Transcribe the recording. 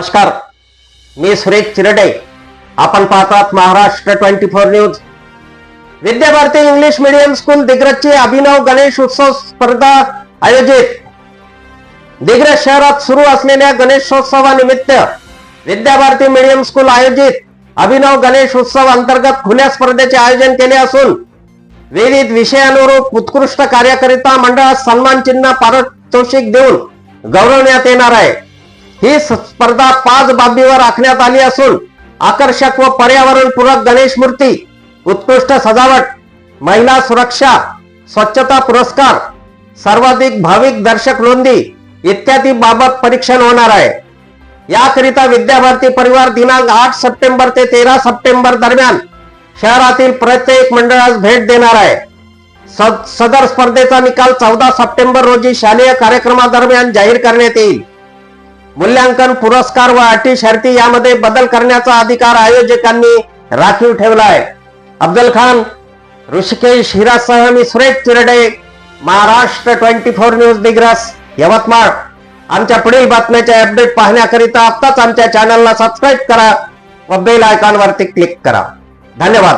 नमस्कार. मी सुरेश चिरडे. आपण पाहतात Maharashtra twenty four news. Vidyabharati English medium school दिग्रजची अभिनव गणेश उत्सव स्पर्धा आयोजित. दिग्रज शहरात सुरू असलेल्या गणेशोत्सवानिमित्त विद्याभारती मीडियम स्कूल आयोजित अभिनव गणेश उत्सव अंतर्गत खुल्या स्पर्धेचे आयोजन केले असून विविध विषयानुरूप उत्कृष्ट कार्याकरिता मंडळास सन्मान चिन्ह पारितोषिक देऊन गौरवण्यात येणार आहे. ही स- स्पर्धा पाच बाबीवर आखण्यात आली असून आकर्षक व पर्यावरणपूरक गणेश मूर्ती उत्कृष्ट सजावट महिला सुरक्षा स्वच्छता पुरस्कार सर्वाधिक भाविक दर्शक नोंदी इत्यादी बाबत परीक्षण होणार आहे. याकरिता विद्याभारती परिवार दिनांक आठ सप्टेंबर ते तेरा सप्टेंबर दरम्यान शहरातील प्रत्येक मंडळास भेट देणार आहे. सदर स्पर्धेचा निकाल चौदा सप्टेंबर रोजी शालेय कार्यक्रमादरम्यान जाहीर करण्यात येईल. मूल्यांकन पुरस्कार व अटी शर्ती यामध्ये बदल करण्याचा अधिकार आयोजकांनी राखीव ठेवला आहे अफजल खान ऋषिकेश हिरासह मी Suresh Chirde Maharashtra twenty four news Digras Yavatmal. आमच्या पुढील बातम्याचे अपडेट पाहण्याकरिता आत्ताच आमच्या चॅनलला सबस्क्राईब करा व बेल आयकॉनवरती क्लिक करा. धन्यवाद.